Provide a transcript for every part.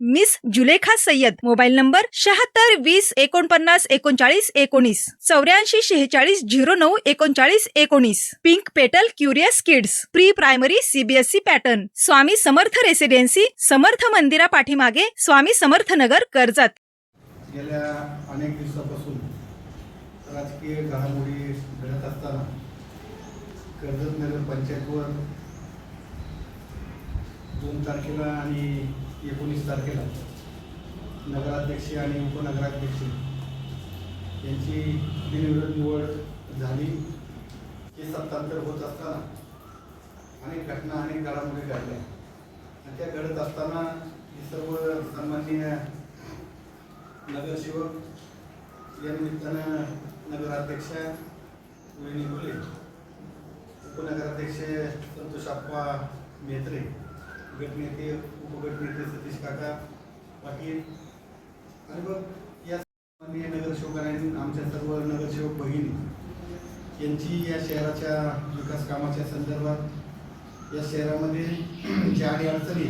miss Zulekha Sayyad. Mobile number शहात्तर वीस एकोणपन्नास एकोणचाळीस एकोणीस. चौऱ्याऐंशी शेहेचाळीस झिरो नऊ एकोणचाळीस एकोणीस. Pink petal curious kids. Pre primary CBSE pattern. Swami Samarth residency. Samarth मंदिरा पाठीमागे स्वामी समर्थ नगर कर्जत. गेल्या अनेक दिवसापासून राजकीय घडामोडी घडत असताना कर्जत नगर पंचायतवर दोन तारखेला आणि एकोणीस तारखेला नगराध्यक्ष आणि उपनगराध्यक्ष यांची बिनविरोध निवड झाली. हे सत्तांतर होत असताना अनेक घटना अनेक घडामोडी घडल्या. आणि त्या घडत असताना हे सर्व सन्माननीय नगरसेवक या निमित्तानं नगराध्यक्ष वहिनी बोले उपनगराध्यक्ष संतोष आप्पा मेत्रे गटनेते उपगटनेते सतीश काका पाटील. आणि मग या माननीय नगरसेवकांनी आमच्या सर्व नगरसेवक भगिनी यांची या शहराच्या विकास कामाच्या संदर्भात या शहरामध्ये ज्या आणि अडचणी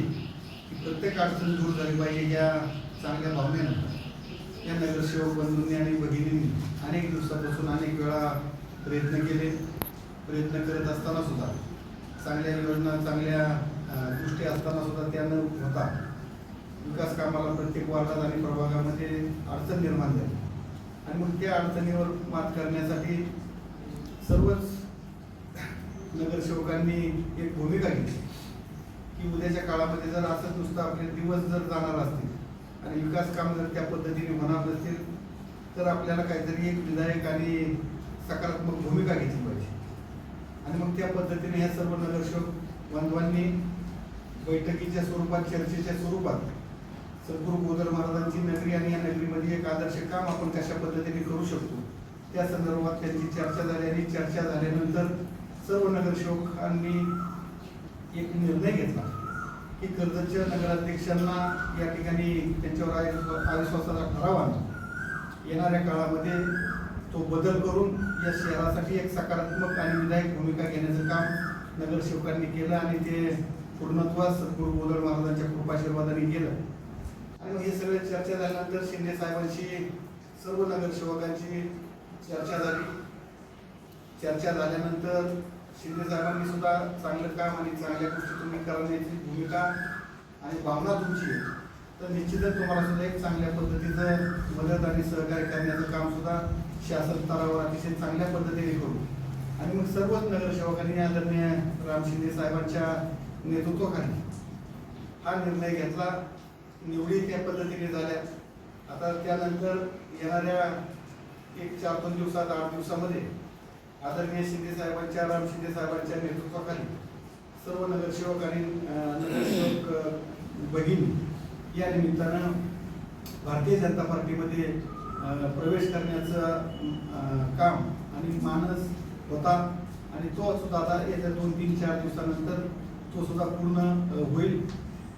की प्रत्येक अडचण दूर झाली पाहिजे या चांगल्या भावनेनं. या नगरसेवक बंधूंनी आणि भगिनींनी अनेक दिवसापासून अनेक वेळा प्रयत्न केले. प्रयत्न करत असताना सुद्धा चांगल्या योजना चांगल्या दृष्टी गोष्टी असताना सुद्धा त्या न होता. विकास कामाला प्रत्येक वार्डात आणि प्रभागामध्ये अडचण निर्माण झाली. आणि मग त्या अडचणीवर मात करण्यासाठी सर्वच नगरसेवकांनी एक भूमिका घेतली. की उद्याच्या काळामध्ये जर असंच नुसतं आपले दिवस जर जाणार असतील आणि विकास काम जर त्या पद्धतीने होणार नसेल तर आपल्याला काहीतरी एक विधायक आणि सकारात्मक भूमिका घेतली पाहिजे. आणि मग त्या पद्धतीने ह्या सर्व नगरसेवक बांधवांनी बैठकीच्या स्वरूपात चर्चेच्या स्वरूपात सद्गुरू गोदर महाराजांची नगरी आणि या नगरीमध्ये एक आदर्श काम आपण कशा पद्धतीने करू शकतो? त्या संदर्भात त्यांची चर्चा झाली आणि चर्चा झाल्यानंतर सर्व नगरसेवकांनी एक निर्णय घेतला की कर्जतच्या नगराध्यक्षांना या ठिकाणी त्यांच्यावर अविश्व- अविश्वासाचा ठराव आणला येणाऱ्या काळामध्ये तो बदल करून या शहरासाठी एक सकारात्मक आणि विधायक भूमिका घेण्याचं काम नगरसेवकांनी केलं आणि ते पूर्णत्वास सद्गुरू गोदड महाराजांच्या कृपाशीर्वादाने केलं. आणि हे सगळे चर्चा झाल्यानंतर शिंदे साहेबांशी सर्व नगरसेवकांची चर्चा झाली. चर्चा झाल्यानंतर शिंदे साहेबांनी सुद्धा चांगलं काम आणि चांगल्या गोष्टी तुम्ही करण्याची भूमिका आणि भावना तुमची आहे. तर निश्चितच तुम्हाला सुद्धा एक चांगल्या पद्धतीचं मदत आणि सहकार्य करण्याचं काम सुद्धा शासन स्तरावर अतिशय चांगल्या पद्धतीने करू. आणि मग सर्वच नगरसेवकांनी आदरणीय राम शिंदे साहेबांच्या नेतृत्वाखाली हा निर्णय घेतला. निवडी त्या पद्धतीने झाल्या. आता त्यानंतर येणाऱ्या एक चार दोन दिवसात आठ दिवसामध्ये आदरणीय शिंदे साहेबांच्या राम शिंदे साहेबांच्या नेतृत्वाखाली सर्व नगरसेवक आणि नगरसेवक बहीण या निमित्तानं भारतीय जनता पार्टीमध्ये प्रवेश करण्याचं काम आणि मानस होता आणि तो सुद्धा आता येत्या दोन तीन चार दिवसानंतर तो सुद्धा पूर्ण होईल.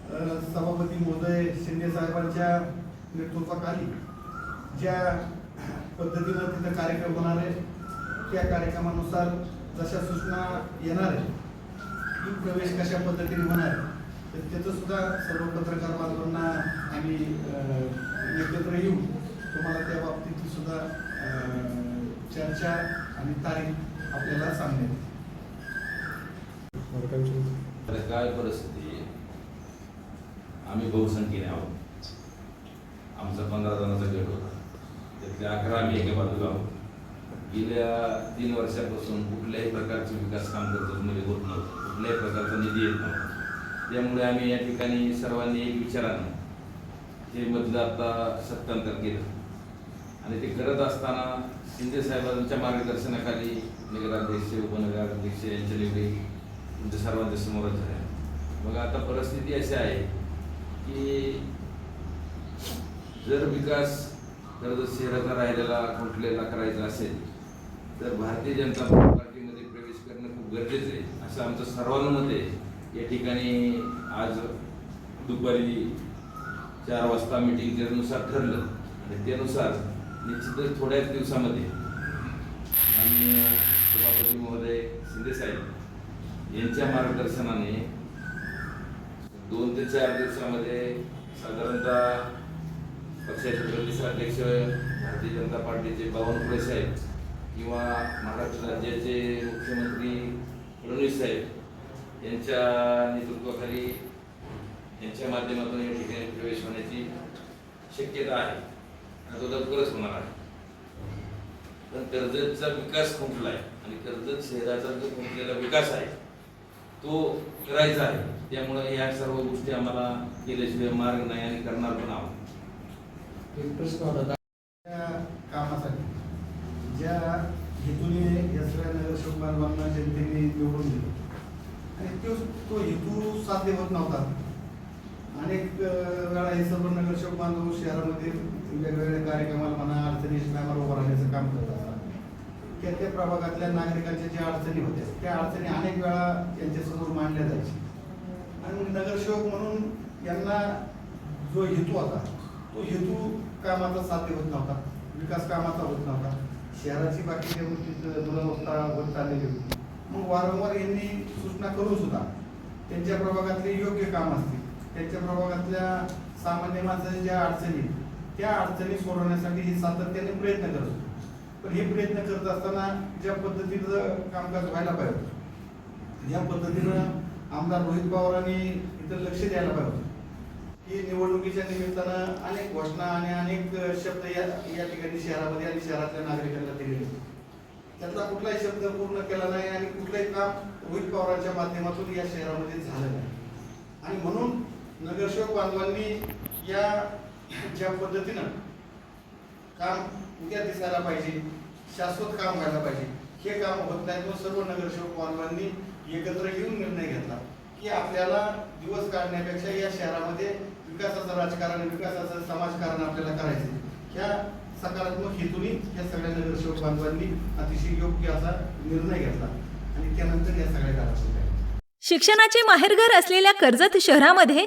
सभापती महोदय शिंदे साहेबांच्या नेतृत्वाखाली ज्या पद्धतीनं तिथं कार्यक्रम होणार आहे त्या कार्यक्रमानुसार जशा सूचना येणार आहे की प्रवेश कशा पद्धतीने होणार आहे तर त्याचं सुद्धा सर्व पत्रकार बांधवांना आम्ही एकत्र येऊन तुम्हाला त्या बाबतीतली सुद्धा चर्चा आणि तारीख आपल्याला सांगण्यात काय परिस्थिती? आहे आम्ही बहुसंख्येने आहोत. आमचा पंधरा जणांचा गट होता. त्यातले अकरा आम्ही एका बाजूला आहोत. गेल्या तीन वर्षापासून कुठल्याही प्रकारचे विकास काम करतो म्हणजे होत नव्हतं. कुठल्याही प्रकारचा निधी येत नव्हता. त्यामुळे आम्ही या ठिकाणी सर्वांनी एक विचारानं हे मधलं आता सत्तांतर केलं. आणि ते करत असताना शिंदे साहेबांच्या मार्गदर्शनाखाली नगराध्यक्ष उपनगराध्यक्ष यांच्या निवडी तुमच्या सर्वांच्या समोरच आहे मग आता परिस्थिती अशी आहे की जर विकास जर शहराचा राहिलेला कुठलेला करायचा असेल तर भारतीय जनता पार्टीमध्ये प्रवेश करणं खूप गरजेचं आहे. असं आमचं सर्वानुमत आहे. या ठिकाणी आज दुपारी चार वाजता मिटिंग त्यानुसार ठरलं. आणि त्यानुसार निश्चितच थोड्याच दिवसामध्ये. माननीय सभापती महोदय शिंदे साहेब यांच्या मार्गदर्शनाने दोन ते चार दिवसामध्ये साधारणतः पक्षाचे प्रदेशाध्यक्ष भारतीय जनता पार्टीचे बावनकुळे साहेब किंवा महाराष्ट्र राज्याचे मुख्यमंत्री फडणवीस साहेब यांच्या नेतृत्वाखाली यांच्या माध्यमातून या ठिकाणी प्रवेश होण्याची शक्यता आहे. आणि तो लवकरच होणार आहे. पण कर्जतचा विकास खुंटला आहे आणि कर्जत शहराचा जो खुंटलेला विकास आहे तो करायचा आहे. त्यामुळे या सर्व गोष्टी आम्हाला केल्याशिवाय मार्ग नाही आणि करणार पण आहोत. एक प्रश्न होता. त्या कामासाठी ज्या हेतूने या सगळ्या नगरसेवक बांधवांना जनतेने निवडून दिलं. आणि तो तो हेतू साध्य होत नव्हता. अनेक वेळा हे सर्व नगरसेवक बांधव शहरामध्ये वेगवेगळ्या कार्यक्रमाला म्हणा अडचणी टायमाला उभं राहण्याचं काम करत असतात त्या त्या प्रभागातल्या नागरिकांच्या ज्या अडचणी होत्या त्या अडचणी अनेक वेळा त्यांच्यासमोर मांडल्या जायच्या. आणि नगरसेवक म्हणून यांना जो हेतू होता तो हेतू कामाचा साध्य होत नव्हता विकास कामाचा होत नव्हता. शहराची बाकीच्या गोष्टीत दुरावस्था होत चाललेली होती. मग वारंवार यांनी सूचना करून सुद्धा त्यांच्या प्रभागातले योग्य काम असतील. त्यांच्या प्रभागातल्या सामान्य माणसाच्या ज्या अडचणी त्या अडचणी सोडवण्यासाठी हे सातत्याने प्रयत्न करत पण हे प्रयत्न करत असताना ज्या पद्धतीचं कामकाज व्हायला पाहिजे या पद्धतीनं आमदार रोहित पवारांनी इथं लक्ष द्यायला पाहिजे होतं. की निवडणुकीच्या निमित्तानं अनेक घोषणा आणि अनेक शब्द या या ठिकाणी शहरामध्ये आणि शहरातल्या नागरिकांना दिलेले त्यातला कुठलाही शब्द पूर्ण केला नाही आणि कुठलंही काम रोहित पवारांच्या माध्यमातून या शहरामध्ये झालं नाही. आणि म्हणून नगरसेवक बांधवांनी या ज्या पद्धतीनं काम उद्या दिसायला पाहिजे शाश्वत काम व्हायला पाहिजे हे काम होत नाही तो सर्व नगरसेवक बांधवांनी एकत्र येऊन निर्णय घेतला की आपल्याला दिवस काढण्यापेक्षा या शहरामध्ये विकासाचं राजकारण विकासाचं समाजकारण आपल्याला करायचं ह्या सकारात्मक हेतूने या सगळ्या नगरसेवक बांधवांनी अतिशय योग्य असा निर्णय घेतला आणि त्यानंतर या सगळ्या काळात शिक्षणाचे माहेरघर असलेल्या कर्जत शहरामध्ये